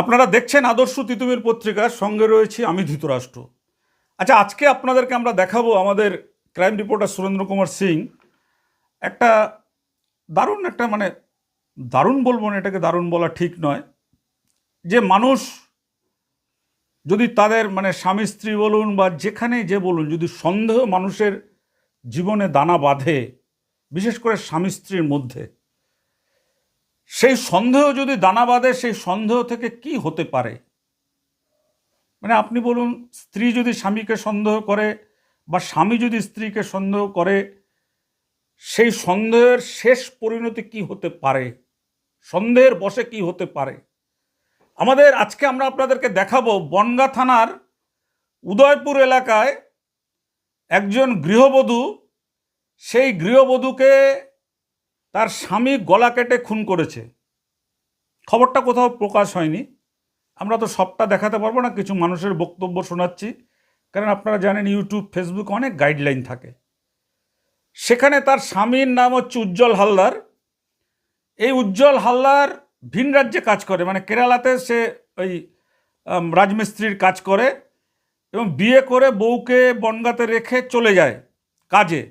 আপনারা দেখছেন আদর্শ তিতুমির পত্রিকার সঙ্গে রয়েছি আমি ধৃতরাষ্ট্র। আচ্ছা আজকে আপনাদেরকে আমরা দেখাবো আমাদের ক্রাইম রিপোর্টার সুরেন্দ্র কুমার সিং। একটা দারুণ একটা মানে দারুণ বলব না, এটাকে দারুণ বলা ঠিক নয়। যে মানুষ যদি তাদের মানে স্বামী, স্ত্রী বলুন বা যেখানেই যে বলুন, যদি সন্দেহ মানুষের জীবনে দানা বাঁধে, বিশেষ করে স্বামী, স্ত্রীর মধ্যে সেই সন্দেহ যদি দানা বাঁধে, সেই সন্দেহ থেকে কি হতে পারে? মানে আপনি বলুন, স্ত্রী যদি স্বামীকে সন্দেহ করে বা স্বামী যদি স্ত্রীকে সন্দেহ করে, সেই সন্দেহের শেষ পরিণতি কি হতে পারে? সন্দেহের বশে কি হতে পারে? আমাদের আজকে আমরা আপনাদেরকে দেখাবো বনগা থানার উদয়পুর এলাকায় একজন গৃহবধূ, সেই গৃহবধূকে তার স্বামী গলা কেটে খুন করেছে। খবরটা কোথাও প্রকাশ হয়নি। আমরা তো সবটা দেখাতে পারব না, কিছু মানুষের বক্তব্য শোনাচ্ছি। কারণ আপনারা জানেন, ইউটিউব, ফেসবুক অনেক গাইডলাইন থাকে। সেখানে তার স্বামীর নাম হচ্ছে উজ্জ্বল হালদার। এই উজ্জ্বল হালদার ভিন রাজ্যে কাজ করে মানে কেরালাতে সে ওই রাজমিস্ত্রির কাজ করে এবং বিয়ে করে বউকে বনগাতে রেখে চলে যায় কাজে।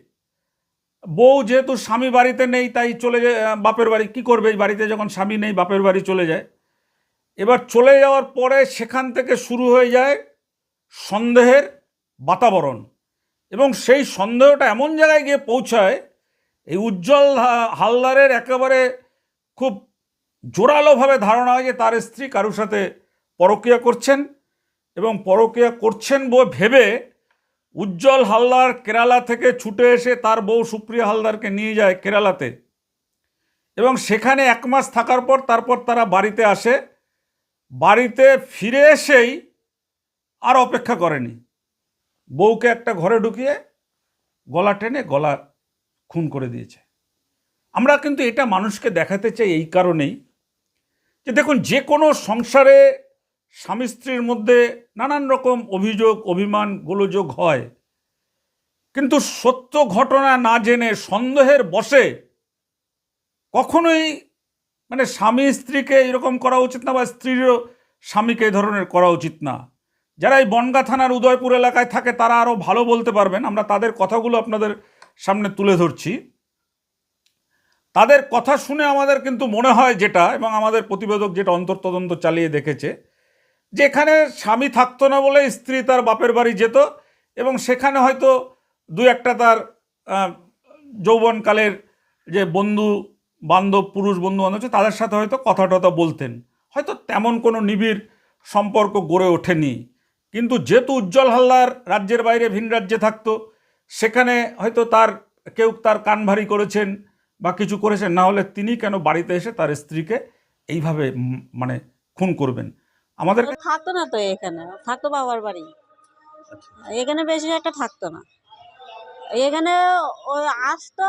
বউ যেহেতু স্বামী বাড়িতে নেই, তাই চলে যায় বাপের বাড়ি। কি করবে? বাড়িতে যখন স্বামী নেই, বাপের বাড়ি চলে যায়। এবার চলে যাওয়ার পরে সেখান থেকে শুরু হয়ে যায় সন্দেহের বাতাবরণ। এবং সেই সন্দেহটা এমন জায়গায় গিয়ে পৌঁছায়, এই উজ্জ্বল হালদারের একেবারে খুব জোরালোভাবে ধারণা হয় যে তার স্ত্রী কারুর সাথে পরকীয়া করছেন। এবং পরকীয়া করছেন বলে ভেবে উজ্জ্বল হালদার কেরালা থেকে ছুটে এসে তার বউ সুপ্রিয়া হালদারকে নিয়ে যায় কেরালাতে। এবং সেখানে এক মাস থাকার পর তারপর তারা বাড়িতে আসে। বাড়িতে ফিরে এসেই আর অপেক্ষা করেনি। বউকে একটা ঘরে ঢুকিয়ে গলা টেনে গলা খুন করে দিয়েছে। আমরা কিন্তু এটা মানুষকে দেখাতে চাই এই কারণেই যে দেখুন, যে কোনো সংসারে স্বামী স্ত্রীর মধ্যে নানান রকম অভিযোগ, অভিমান, গোলযোগ হয়। কিন্তু সত্য ঘটনা না জেনে সন্দেহের বশে কখনোই মানে স্বামী স্ত্রীকে এরকম করা উচিত না বা স্ত্রীরও স্বামীকে এই ধরনের করা উচিত না। যারা এই বনগা থানার উদয়পুর এলাকায় থাকে তারা আরও ভালো বলতে পারবেন। আমরা তাদের কথাগুলো আপনাদের সামনে তুলে ধরছি। তাদের কথা শুনে আমাদের কিন্তু মনে হয় যেটা এবং আমাদের প্রতিবেদক যেটা অন্তর্তদন্ত চালিয়ে দেখেছে যে এখানে স্বামী থাকতো না বলে স্ত্রী তার বাপের বাড়ি যেত এবং সেখানে হয়তো দু একটা তার যৌবনকালের যে বন্ধু বান্ধব পুরুষ বন্ধু বান্ধব আছে তাদের সাথে হয়তো কথা টথা বলতেন। হয়তো তেমন কোনো নিবিড় সম্পর্ক গড়ে ওঠেনি। কিন্তু যেহেতু উজ্জ্বল হালদার রাজ্যের বাইরে ভিন রাজ্যে থাকতো সেখানে হয়তো তার কেউ তার কান ভারী করেছেন বা কিছু করেছেন না হলে তিনি কেন বাড়িতে এসে তার স্ত্রীকে এইভাবে মানে খুন করবেন? আমাদের থাকতো না তো এখানে থাকতো বাবার বাড়ি। এখানে বেশি একটা থাকতো না। এখানে ও আসতো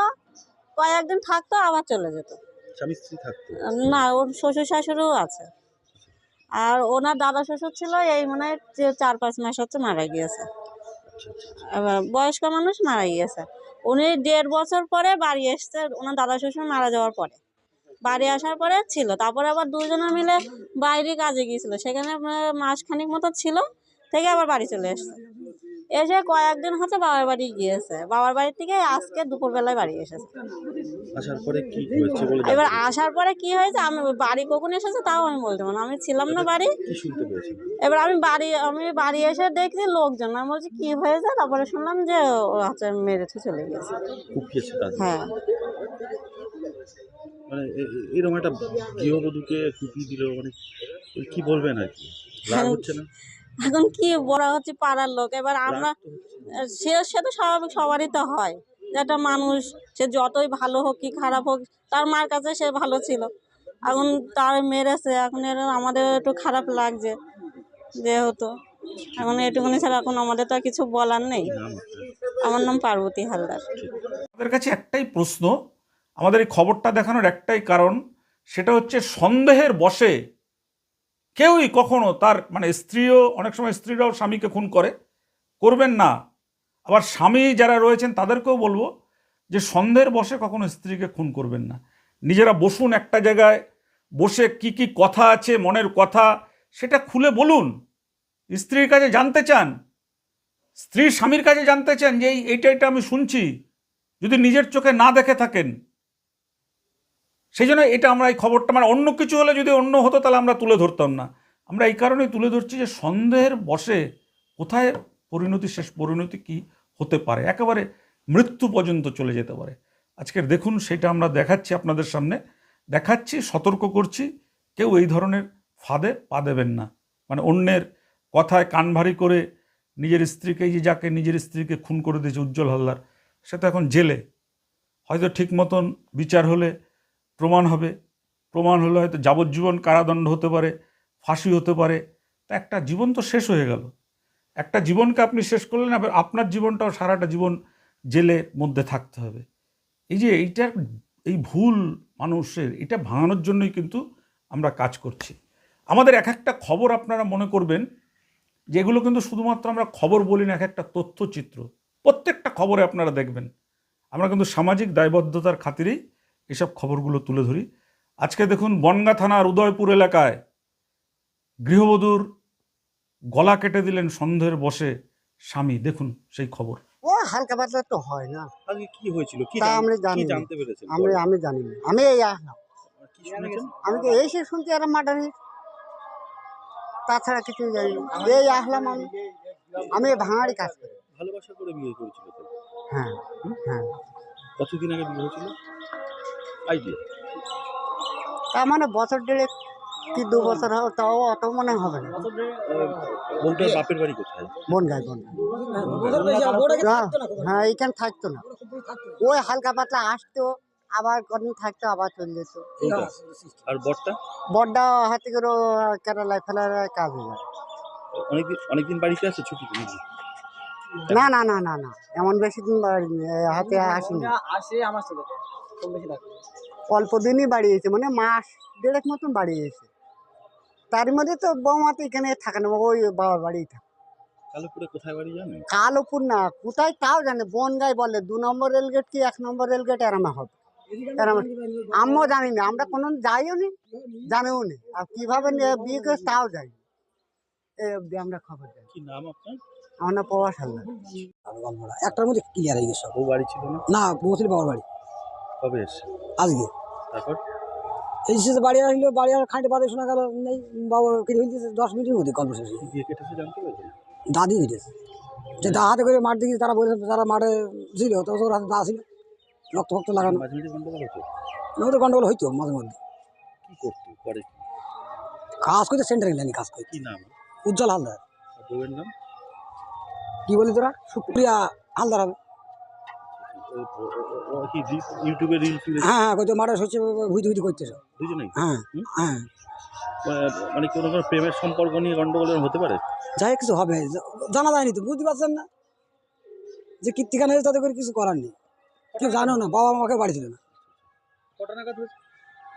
কয়েকদিন থাকতো আবার চলে যেত। স্বামী স্ত্রী থাকতো? না ওর শ্বশুর শাশুড়িও আছে। আর ওনার দাদা শ্বশুর ছিল এই মনে হয় চার পাঁচ মাস হচ্ছে মারা গিয়েছে। আচ্ছা আচ্ছা এবার বয়স্ক মানুষ মারা গিয়েছে। উনি দেড় বছর পরে বাড়ি এসছে ওনার দাদা শ্বশুর মারা যাওয়ার পরে। বাড়ি আসার পরে ছিল তারপরে আবার দুজনে মিলে বাইরে কাজে গিয়েছিল। সেখানে মাসখানিক মতো ছিল থেকে আবার বাড়ি চলে এসছে। এসে কয়েকদিন হচ্ছে বাবার বাড়ি গিয়েছে। বাবার বাড়ি থেকে আজকে দুপুরবেলায় বাড়ি এসেছে। আসার পরে কি হয়েছে বলে এবার আসার পরে কি হয়েছে? আমি বাড়ি কখন এসেছে তাও আমি বলতে পারব না। আমি ছিলাম না বাড়ি। শুনতে পেয়েছেন? এবার আমি বাড়ি আমি বাড়ি এসে দেখছি লোকজন। আমি বলছি কি হয়েছে? তারপরে শুনলাম যে ও হচ্ছে মেরেছে চলে গেছে। হ্যাঁ। মানে এরকম একটা গৃহবধূকে কুপিয়ে দিল মানে কি বলবেন আর কি? রাগ হ্যাঁ। হচ্ছে না? এখন কি বলা হচ্ছে পাড়ার লোক? এবার আমরা। সে সে তো স্বাভাবিক সবারই তো হয়। যে একটা মানুষ সে যতই ভালো হোক কি খারাপ হোক তার মার কাছে সে ভালো ছিল। এখন তার মেরেছে এখন এর আমাদের একটু খারাপ লাগছে যেহেতু। এখন এটুকুনি ছাড়া এখন আমাদের তো আর কিছু বলার নেই। আমার নাম পার্বতী হালদার। আমাদের কাছে একটাই প্রশ্ন আমাদের এই খবরটা দেখানোর একটাই কারণ সেটা হচ্ছে সন্দেহের বশে কেউই কখনো তার মানে স্ত্রীও, অনেক সময় স্ত্রীরাও স্বামীকে খুন করে। করবেন না। আবার স্বামী যারা রয়েছেন, তাদেরকেও বলব যে সন্দেহের বশে কখনো স্ত্রীকে খুন করবেন না। নিজেরা বসুন একটা জায়গায়, বসে কি কি কথা আছে, মনের কথা, সেটা খুলে বলুন। স্ত্রীর কাছে জানতে চান। স্ত্রী স্বামীর কাছে জানতে চান যে এইটা এটা আমি শুনছি। যদি নিজের চোখে না দেখে থাকেন সেই জন্য এটা আমরা এই খবরটা মানে অন্য কিছু হলে যদি অন্য হতো, তাহলে আমরা তুলে ধরতাম না। আমরা এই কারণেই তুলে ধরছি যে সন্দেহের বসে কোথায় পরিণতি শেষ, পরিণতি কি হতে পারে? একেবারে মৃত্যু পর্যন্ত চলে যেতে পারে। আজকের দেখুন, সেটা আমরা দেখাচ্ছি আপনাদের সামনে। দেখাচ্ছি, সতর্ক করছি, কেউ এই ধরনের ফাঁদে পা দেবেন না। মানে অন্যের কথায় কান ভারী করে নিজের স্ত্রীকে যে যাকে নিজের স্ত্রীকে খুন করে দিয়েছে উজ্জ্বল হালদার, সে তো এখন জেলে। হয়তো ঠিক মতন বিচার হলে প্রমাণ হবে। প্রমাণ হলে হয়তো যাবজ্জীবন কারাদণ্ড হতে পারে, ফাঁসি হতে পারে। তা একটা জীবন তো শেষ হয়ে গেল। একটা জীবনকে আপনি শেষ করলেন, আবার আপনার জীবনটাও সারাটা জীবন জেলের মধ্যে থাকতে হবে। এই যে এইটার এই ভুল মানুষের, এটা ভাঙানোর জন্যই কিন্তু আমরা কাজ করছি। আমাদের এক একটা খবর আপনারা মনে করবেন যেগুলো কিন্তু শুধুমাত্র আমরা খবর বলি না, এক একটা তথ্যচিত্র। প্রত্যেকটা খবরে আপনারা দেখবেন। আমরা কিন্তু সামাজিক দায়বদ্ধতার খাতিরেই এসব খবরগুলো তুলে ধরি। আজকে দেখুন বনগা থানার উদয়পুর এলাকায় গৃহবধূর গলা কেটে দিলেন সন্দেহের বসে স্বামী। দেখুন সেই খবর। ও হালকা পাতলা তো হয় না। আজকে কি হয়েছিল? কি তা আমরা জানি না। জানতে পেরেছেন? আমি আমি জানি না। আমি এই আসলাম কি শুনেছেন? আমি তো এসে শুনছি আর মার্ডারি। তাছাড়া কিছু জানি না। এই আসলাম আমি। আমি এই ভাঙাড়ি কাজ করি। ভালোবাসা করে বিয়ে করেছিল তো? হ্যাঁ হ্যাঁ। কতদিন আগে বিয়ে হয়েছিল? তার মানে বছর দেড়েক কি দু বছর হবে তাও অত মনে হবে না। বাপের বাড়ি কোথায়? হ্যাঁ এইখানে থাকতো না। ওই হালকা পাতলা আসতো আবার কদিন থাকতো আবার চলে যেত। আর বড্ডা হাতে করে কেরালায় ফেলার কাজ হয়ে যায় অনেকদিন অনেকদিন বাড়িতে আছে ছুটি না না না না না এমন বেশি দিন বাড়ি হাতে আসেনি। আসে আমার সাথে অল্প দিনই বাড়িয়েছে মানে মাস দেড়েক মতন বাড়িয়েছে। তার মধ্যে তো বৌমা তো এখানে থাকে না ওই বাবার বাড়িই থাকে। কালোপুরে কোথায় বাড়ি জানেন কালোপুর না কোথায় তাও জানে বনগাই বলে দু নম্বর রেলগেট কি এক নম্বর রেলগেট এরামে হবে। এরামে আমিও জানি না আমরা কোনো যাইও নি জানিও নি আর কীভাবে নিয়ে বিয়ে করে তাও যাই এই অবধি আমরা খবর কি নাম আপনার? আমার না প্রবাস হালদার। একটার মধ্যে ক্লিয়ার হয়ে গেছে সব। বাড়ি ছিল না বাবার বাড়ি। কবে এসছে? আজকে। তারপর? এই শেষে বাড়ি আসলো বাড়ি আর খাঁটি বাদে শোনা গেল নেই বাবা কিছু হয়েছে দশ মিনিটের মধ্যে গল্প শেষ দাদি কেটেছে। যে দা হাতে করে মাঠ দিকে তারা বলেছে তারা মাঠে ছিল তো ওর হাতে দা ছিল। রক্ত ফক্ত লাগানো। মাঝে গন্ডগোল হইতো মাঝে মধ্যে। কি করতো করে কি? কাজ করতে সেন্টারে লাইনে কাজ করতে। কি নাম? উজ্জ্বল হালদার। নাম? কি বলি তোরা? সুপ্রিয়া হালদার হবে। ইউটিউবে রিল ফিল হ্যাঁ হ্যাঁ কইতো মাঠে হচ্ছে ভুইতে ভুইতে করতে দুজনেই হ্যাঁ হ্যাঁ। মানে কোনো কোনো প্রেমের সম্পর্ক নিয়ে গন্ডগোল হতে পারে? যাই হোক কিছু হবে। জানা যায়নি তো বুঝতে পারছেন না? যে কীর্তিখানে হয়েছে তাদের করে কিছু করার নেই। কেউ জানো না বাবা মাকে বাড়ি ছিল না?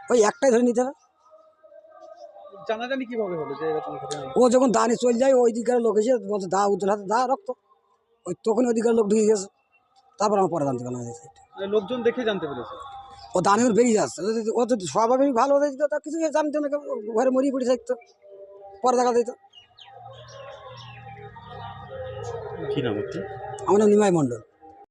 ওই একটাই ধরে নিতে হবে। জানাজানি কীভাবে হলো যে এরকম ও যখন দানে চলে যায় ওই দিকের লোক এসে বলছে দা উজ্জ্বল হাতে দা রক্ত। ওই তখন ওই দিকের লোক ঢুকে গেছে। তারপর আমার পরে জানতে পারলাম মানে লোকজন দেখে জানতে পেরেছে? ও দানে বেরিয়ে যাচ্ছে। ও যদি- ও যদি স্বাভাবিক ভালো হয়ে যেত তা কিছু জানতো না কেউ ঘরে মরিয়ে পড়ে থাকতো। পরে দেখা দিত কি নাম আপনার? আমার নাম নিমাই মণ্ডল।